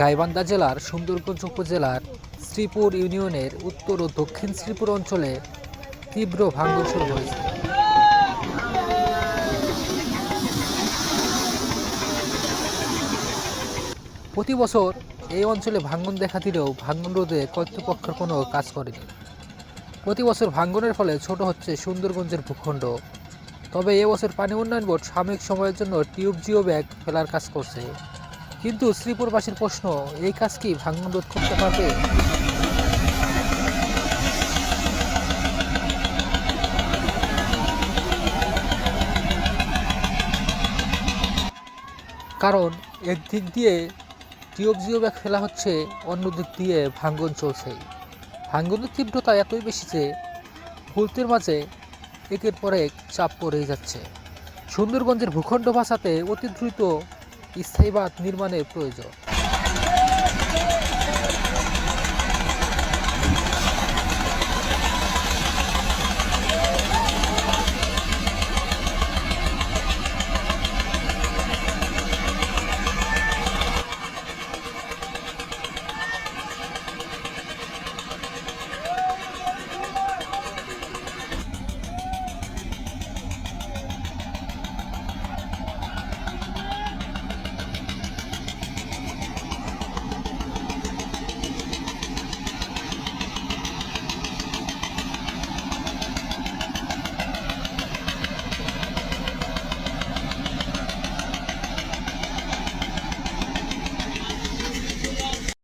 গাইবান্ধা জেলার সুন্দরগঞ্জ উপজেলার শ্রীপুর ইউনিয়নের উত্তর ও দক্ষিণ শ্রীপুর অঞ্চলে তীব্র ভাঙ্গন শুরু হয়েছে। প্রতি বছর এই অঞ্চলে ভাঙ্গন দেখা দিলেও ভাঙ্গন রোধে কর্তৃপক্ষের কোনো কাজ করেনি। প্রতি বছর ভাঙ্গনের ফলে ছোট হচ্ছে সুন্দরগঞ্জের ভূখণ্ড। তবে এবছর পানি উন্নয়ন বোর্ড সাময়িক সময়ের জন্য টিউব জিও ব্যাগ ফেলার কাজ করছে। কিন্তু শ্রীপুরবাসীর প্রশ্ন, এই কাজ কি ভাঙন রোধ করতে পারবে? কারণ একদিক দিয়ে টিউব জিও ব্যাগ ফেলা হচ্ছে, অন্য দিক দিয়ে ভাঙ্গন চলছে। ভাঙ্গনের তীব্রতা এতই বেশি যে ফুলতির মাঝে একের পর এক চাপ পড়েই যাচ্ছে। সুন্দরগঞ্জের ভূখণ্ড ভাষাতে অতি দ্রুত স্থায়ী বাঁধ নির্মাণের প্রয়োজন।